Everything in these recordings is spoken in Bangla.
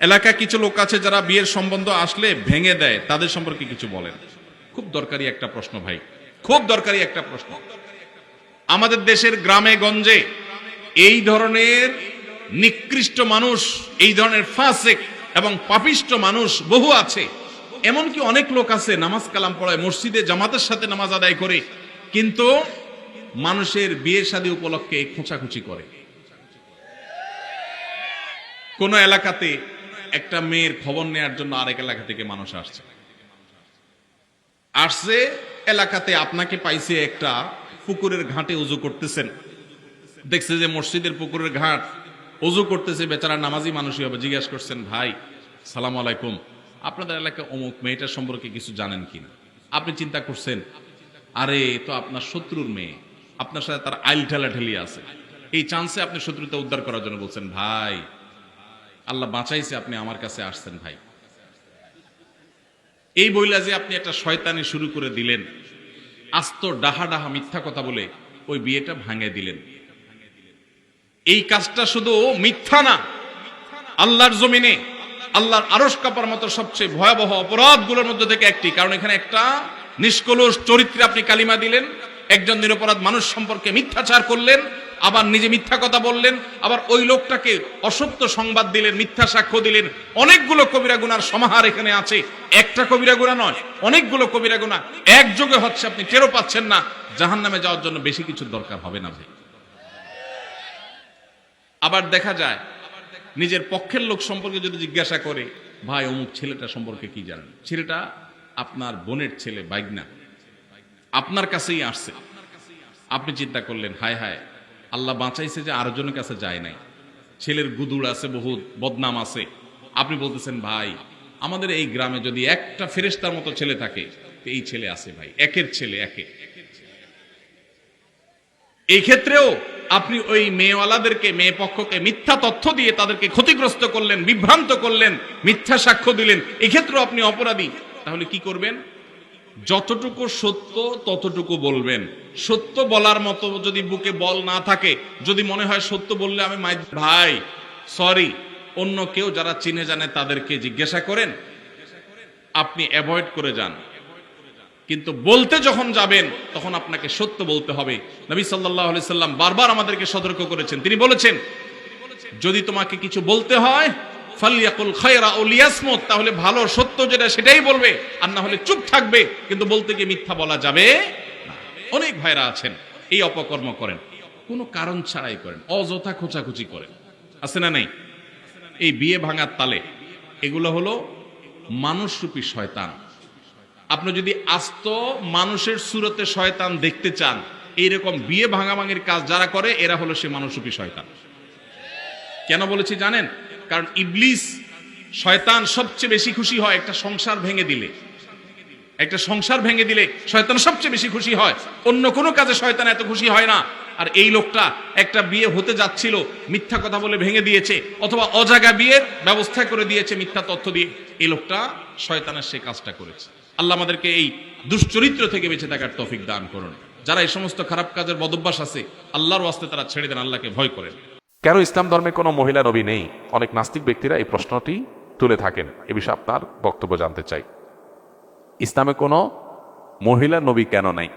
এলাকায় কিছু লোক আছে যারা বিয়ের সম্বন্ধ আসলে ভেঙে দেয়, তাদের সম্পর্কে কিছু বলেন। খুব দরকারি একটা প্রশ্ন ভাই, খুব দরকারি একটা প্রশ্ন। আমাদের দেশের গ্রামে গঞ্জে এই ধরনের নিকৃষ্ট মানুষ, এই ধরনের ফাসেক এবং পাপিষ্ট মানুষ বহু আছে। এমনকি অনেক লোক আছে নামাজ কালাম পড়ায়, মসজিদে জামাতের সাথে নামাজ আদায় করে, কিন্তু মানুষের বিয়ে শাদী উপলক্ষে খোঁচাখুচি করে। কোন এলাকাতে একটা মেয়ের খবর নেয়ার জন্য আরেক এলাকা থেকে মানুষ আসছে। আসছে, এলাকাতে আপনাকে পাইছে একটা পুকুরের ঘাটে উজু করতেছেন। দেখছে যে মসজিদের পুকুরের ঘাট উজু করতেছে, বেচারা নামাজি মানুষই হবে। জিজ্ঞাসা করছেন, ভাই, সালাম আলাইকুম। আপনাদের এলাকায় অমুক মেয়েটার সম্পর্কে কিছু জানেন কিনা? আপনি চিন্তা করছেন, আরে তো আপনার শত্রুর মেয়ে। আপনার সাথে তার আইল ঠেলা ঠেলি আছে। এই চান্সে আপনি শত্রুতা উদ্ধার করার জন্য বলছেন, ভাই আল্লাহ বাঁচাইছে, আপনি আমার কাছে আসছেন ভাই। এই বইলা যে আপনি একটা শয়তানি শুরু করে দিলেন, আস্ত ডাহা ডাহা মিথ্যা কথা বলে ওই বিয়েটা ভাঙে দিলেন। এই কাজটা শুধু মিথ্যা না, আল্লাহর জমিনে, আল্লাহর আরস কাপার মতো সবচেয়ে ভয়াবহ অপরাধগুলোর মধ্যে থেকে একটি। কারণ এখানে একটা নিষ্কলুষ চরিত্রে আপনি কালিমা দিলেন, একজন নিরপরাধ মানুষ সম্পর্কে মিথ্যাচার করলেন আবার নিজে মিথ্যা কথা বললেন, আবার ওই লোকটাকে অসত্য সংবাদ দিলেন, মিথ্যা সাক্ষ্য দিলেন। অনেকগুলো কবিরা গুনার সমাহার এখানে আছে। একটা কবিরা গুণা নয়, অনেকগুলো কবিরা গুণা একযোগে হচ্ছে, আপনি টেরো পাচ্ছেন না। জাহান নামে যাওয়ার জন্য বেশি কিছু দরকার হবে না ভাই। আবার দেখা যায়, নিজের পক্ষের লোক সম্পর্কে যদি জিজ্ঞাসা করে, ভাই, অমুক ছেলেটা সম্পর্কে কি জানেন? ছেলেটা আপনার বোনের ছেলে, বাইগনা। আপনার কাছেই আসছে। আপনি চিন্তা করলেন, হায় হায় আল্লাহ বাঁচাইছে যে আরেকজনের কাছে যায় নাই। ছেলের গুদুড় আছে বহুত, বদনাম আছে। আপনি বলতেছেন, ভাই, আমাদের এই গ্রামে যদি একটা ফেরেস্তার মতো ছেলে থাকে এই ছেলে আছে ভাই, একের ছেলে, একে। এই ক্ষেত্রেও আপনি ওই মেয়েওয়ালাদেরকে, মেয়ে পক্ষকে মিথ্যা তথ্য দিয়ে তাদেরকে ক্ষতিগ্রস্ত করলেন, বিভ্রান্ত করলেন, মিথ্যা সাক্ষ্য দিলেন, এক্ষেত্রেও আপনি অপরাধী। তাহলে কি করবেন? যতটুকু সত্য, ততটুকু বলবেন। সত্য বলার মতো যদি বুকে বল না থাকে, যদি মনে হয় সত্য বললে আমি মাই ভাই, সরি, অন্য কেউ যারা চিনে জানে তাদেরকে জিজ্ঞাসা করেন, আপনি অ্যাভয়েড করে যান। কিন্তু বলতে যখন যাবেন, তখন আপনাকে সত্য বলতে হবে। নবী সাল্লাহ সাল্লাম বারবার আমাদেরকে সতর্ক করেছেন। তিনি বলেছেন, যদি তোমাকে কিছু বলতে হয় ফালিয়াকুল খয়রা ও লিয়াসমত, তাহলে ভালো সত্য যেটা সেটাই বলবে, আর না হলে চুপ থাকবে, কিন্তু বলতে গিয়ে মিথ্যা বলা যাবে অনেক ভাইরা আছেন, এই অপকর্ম করেন, কোনো কারণ ছাড়াই করেন, অযথা খোঁচাখুচি করেন। আছে না নাই? এই বিয়ে ভাঙার তালে, এগুলো হলো মানুষরূপী শয়তান। আপনি যদি আস্ত মানুষের সুরতে শয়তান দেখতে চান, এইরকম বিয়ে ভাঙা ভাঙাভাঙির কাজ যারা করে, এরা হলো সে মানুষরূপী শয়তান। কেন বলেছি জানেন? কারণ ইবলিস শয়তান সবচেয়ে বেশি খুশি হয় একটা সংসার ভেঙে দিলে। একটা সংসার ভেঙে দিলে শয়তান সবচেয়ে বেশি খুশি হয়। অন্য কোনো কাজে শয়তান এত খুশি হয় না। আর এই লোকটা একটা বিয়ে হতে যাচ্ছিল, মিথ্যা কথা বলে ভেঙে দিয়েছে, অথবা অজাগা বিয়ের ব্যবস্থা করে দিয়েছে মিথ্যা তথ্য দিয়ে। এই লোকটা শয়তানের সে কাজটা করেছে। আল্লাহ আমাদেরকে এই দুশ্চরিত্র থেকে বেঁচে থাকার তৌফিক দান করুন। যারা এই সমস্ত খারাপ কাজের বদভ্যাস আছে, আল্লাহর ওয়াস্তে তারা ছেড়ে দেন, আল্লাহকে ভয় করেন। কেন ইসলাম ধর্মে কোনো মহিলা নবী নেই? অনেক নাস্তিক ব্যক্তিরা এই প্রশ্নটি তুলে থাকেন। এ বিষয়ে আপনার বক্তব্য জানতে চাই। ইসলামে কোনো মহিলা নবী কেন নাই?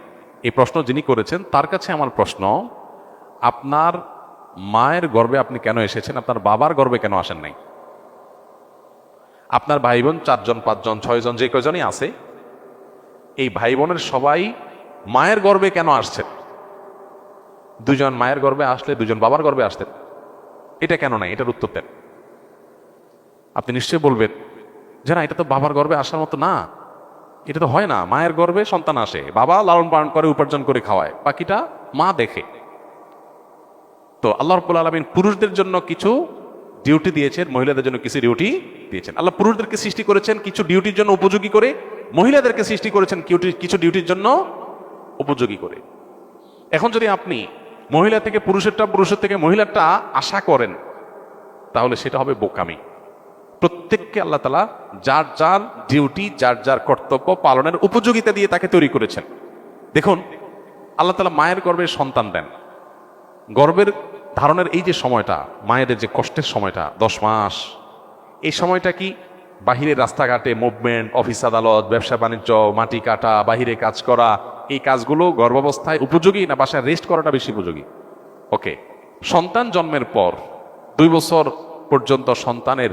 এই প্রশ্ন যিনি করেছেন, তার কাছে আমার প্রশ্ন, আপনার মায়ের গর্বে আপনি কেন এসেছেন? আপনার বাবার গর্বে কেন আসেন নাই? আপনার ভাই বোন চারজন, পাঁচজন, ছয়জন, যে কজনই আছে, এই ভাই বোনের সবাই মায়ের গর্বে কেন আসছেন? দুজন মায়ের গর্বে আসলে, দুজন বাবার গর্বে আসতেন। এটা কেন নাই? এটার উত্তর দেন। আপনি নিশ্চয়ই বলবেন, যে না, এটা তো বাবার গর্বে আসার মতো না। এটা তো হয় না। মায়ের গর্বে সন্তান আসে। বাবা লালন পালন করে, উপার্জন করে খাওয়ায়। বাকিটা মা দেখে। তো আল্লাহ রব্বুল আলমিন পুরুষদের জন্য কিছু ডিউটি দিয়েছেন, মহিলাদের জন্য কিছু ডিউটি দিয়েছেন। আল্লাহ পুরুষদেরকে সৃষ্টি করেছেন কিছু ডিউটির জন্য উপযোগী করে, মহিলাদেরকে সৃষ্টি করেছেন কিছু ডিউটির জন্য উপযোগী করে। এখন যদি আপনি মহিলা থেকে পুরুষেরটা, পুরুষের থেকে মহিলাটা আশা করেন, তাহলে সেটা হবে বোকামি। প্রত্যেককে আল্লাহ তালা যার যার ডিউটি, যার যার কর্তব্য পালনের উপযোগিতা দিয়ে তাকে তৈরি করেছেন। দেখুন, আল্লাহ তালা মায়ের গর্ভে সন্তান দেন। গর্ভের ধারণের এই যে সময়টা, মায়েদের যে কষ্টের সময়টা, দশ মাস, এই সময়টা কি বাহিরের রাস্তাঘাটে মুভমেন্ট অফিস আদালত ব্যবসা বাণিজ্য মাটি কাটা, বাহিরে কাজ করা এই কাজগুলো গর্ভাবস্থায় উপযোগী না বাসায় রেস্ট করাটা বেশি উপযোগী? ওকে সন্তান জন্মের পর দুই বছর পর্যন্ত সন্তানের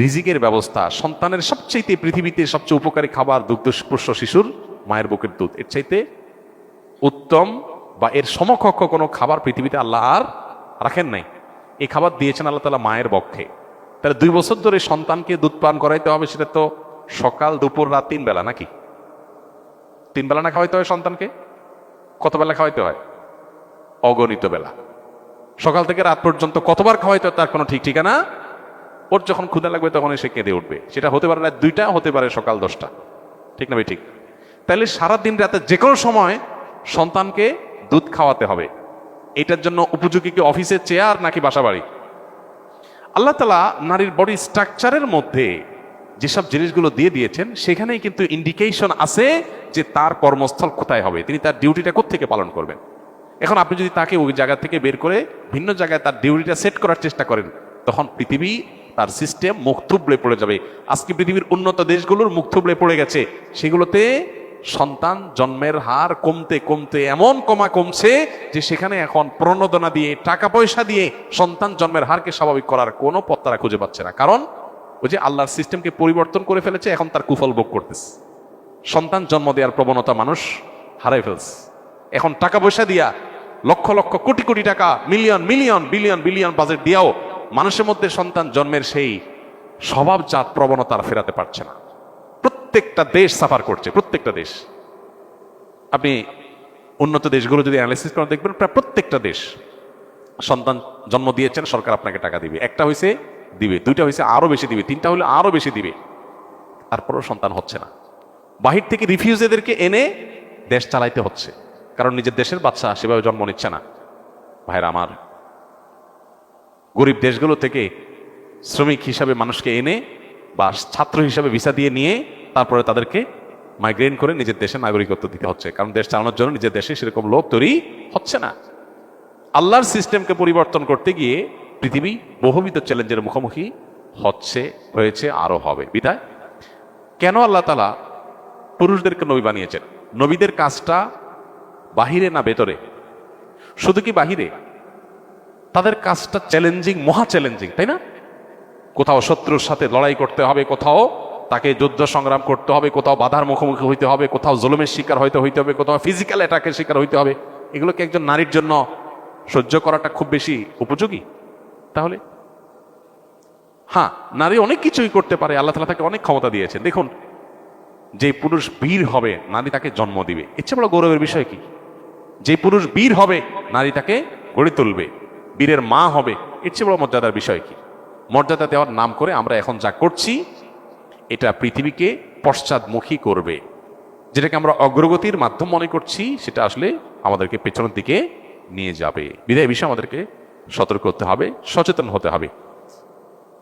রিজিকের ব্যবস্থা, সন্তানের সবচাইতে পৃথিবীতে সবচেয়ে উপকারী খাবার দুগ্ধপুষ্ট শিশুর মায়ের বুকের দুধ। এর চাইতে উত্তম বা এর সমকক্ষ কোনো খাবার পৃথিবীতে আল্লাহ আর রাখেন নাই। এই খাবার দিয়েছেন আল্লাহ তালা মায়ের পক্ষে। তাহলে দুই বছর ধরে সন্তানকে দুধ পান করাইতে হবে, সেটা তো সকাল, দুপুর, রাত, তিন বেলা নাকি? তিন বেলা না খাওয়াইতে হয় সন্তানকে? কত বেলা খাওয়াইতে হয়? অগণিত বেলা সকাল থেকে রাত পর্যন্ত কতবার খাওয়াইতে হয় তার কোনো ঠিক ঠিকানা? ওর যখন ক্ষুদা লাগবে তখন সে কেঁদে উঠবে। সেটা হতে পারে রাত দুইটা, হতে পারে সকাল দশটা। ঠিক না ভাই, ঠিক? তাহলে সারা দিন রাতে যে কোনো সময় সন্তানকে দুধ খাওয়াতে হবে। এটার জন্য উপযোগী কি অফিসের চেয়ার নাকি বাসা বাড়ি আল্লাহ তালা নারীর বডি স্ট্রাকচারের মধ্যে যেসব জিনিসগুলো দিয়ে দিয়েছেন, সেখানেই কিন্তু ইন্ডিকেশন আছে যে তার কর্মস্থল কোথায় হবে, তিনি তার ডিউটিটা কোত্থেকে পালন করবেন। এখন আপনি যদি তাকে ওই জায়গা থেকে বের করে ভিন্ন জায়গায় তার ডিউটিটা সেট করার চেষ্টা করেন, তখন পৃথিবী তার সিস্টেম মুখ থুবড়ে পড়ে যাবে। আজকে পৃথিবীর উন্নত দেশগুলোর মুখ থুবড়ে পড়ে গেছে। সেগুলোতে সন্তান জন্মের হার কমতে কমতে এমন কমা কমছে যে সেখানে এখন প্রণোদনা দিয়ে, টাকা পয়সা দিয়ে সন্তান জন্মের হারকে স্বাভাবিক করার কোনো পথ তারা খুঁজে পাচ্ছে না। কারণ ওই যে আল্লাহর সিস্টেমকে পরিবর্তন করে ফেলেছে, এখন তার কুফল ভোগ করতেছে। সন্তান জন্ম দেওয়ার প্রবণতা মানুষ হারাই ফেলছে। এখন টাকা পয়সা দিয়া লক্ষ লক্ষ কোটি কোটি টাকা, million million, billion billion budget দিয়াও মানুষের মধ্যে সন্তান জন্মের সেই স্বভাবজাত প্রবণতা ফেরাতে পারছে না। প্রত্যেকটা দেশ সাফার করছে, প্রত্যেকটা দেশ। আপনি উন্নত দেশগুলো যদি অ্যানালিসিস করেন, দেখবেন প্রায় প্রত্যেকটা দেশ সন্তান জন্ম দিয়েছেন, সরকার আপনাকে টাকা দিবে। একটা হয়েছে দিবে, দুইটা হয়েছে আরও বেশি দিবে, তিনটা হলে আরও বেশি দিবে। তারপরেও সন্তান হচ্ছে না। বাহির থেকে রিফিউজেদেরকে এনে দেশ চালাইতে হচ্ছে, কারণ নিজের দেশের বাচ্চা সেভাবে জন্ম নিচ্ছে না। ভাইরা আমার, গরিব দেশগুলো থেকে শ্রমিক হিসাবে মানুষকে এনে বা ছাত্র হিসাবে ভিসা দিয়ে নিয়ে তারপরে তাদেরকে মাইগ্রেন করে নিজের দেশে নাগরিকত্ব দিতে হচ্ছে, কারণ দেশ চালানোর জন্য নিজের দেশে সেরকম লোক তৈরি হচ্ছে না। আল্লাহর সিস্টেমকে পরিবর্তন করতে গিয়ে পৃথিবী বহুবিধ চ্যালেঞ্জের মুখোমুখি হচ্ছে, হয়েছে আরও হবে। বিদায়। কেন আল্লাহ তালা পুরুষদেরকে নবী বানিয়েছেন? নবীদের কাজটা বাহিরে না ভেতরে? শুধু কি বাহিরে? তাদের কাজটা চ্যালেঞ্জিং মহা চ্যালেঞ্জিং তাই না? কোথাও শত্রুর সাথে লড়াই করতে হবে, কোথাও তাকে যুদ্ধ সংগ্রাম করতে হবে, কোথাও বাধার মুখোমুখি হইতে হবে, কোথাও জুলুমের শিকার হইতে হইতে হবে, কোথাও ফিজিক্যাল অ্যাটাকের শিকার হইতে হবে। এগুলোকে একজন নারীর জন্য সহ্য করাটা খুব বেশি উপযোগী? তাহলে? হ্যাঁ নারী অনেক কিছুই করতে পারে, আল্লাহ তালা তাকে অনেক ক্ষমতা দিয়েছেন। দেখুন, যে পুরুষ বীর হবে, নারী তাকে জন্ম দিবে। ইচ্ছে বড় গৌরবের বিষয় কি? যে পুরুষ বীর হবে, নারী তাকে গড়ে তুলবে। বীরের মা হবে, এর চেয়ে বড় মর্যাদার বিষয় কি? মর্যাদা দেওয়ার নাম করে আমরা এখন যা করছি, এটা পৃথিবীকে পশ্চাদমুখী করবে। যেটাকে আমরা অগ্রগতির মাধ্যম মনে করছি, সেটা আসলে আমাদেরকে পেছনের দিকে নিয়ে যাবে। বিদায় বিষয় আমাদেরকে। সতর্ক হতে হবে, সচেতন হতে হবে।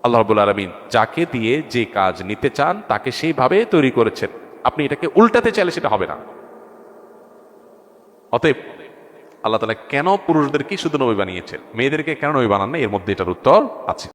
আল্লাহ রবুল আলমিন যাকে দিয়ে যে কাজ নিতে চান, তাকে সেইভাবে তৈরি করেছেন। আপনি এটাকে উল্টাতে চাইলে সেটা হবে না। অতএব আল্লাহ তালা কেন পুরুষদেরকে শুধু নবী বানিয়েছেন? মেয়েদেরকে কেন নবী বানান না এর মধ্যে এটার উত্তর আছে।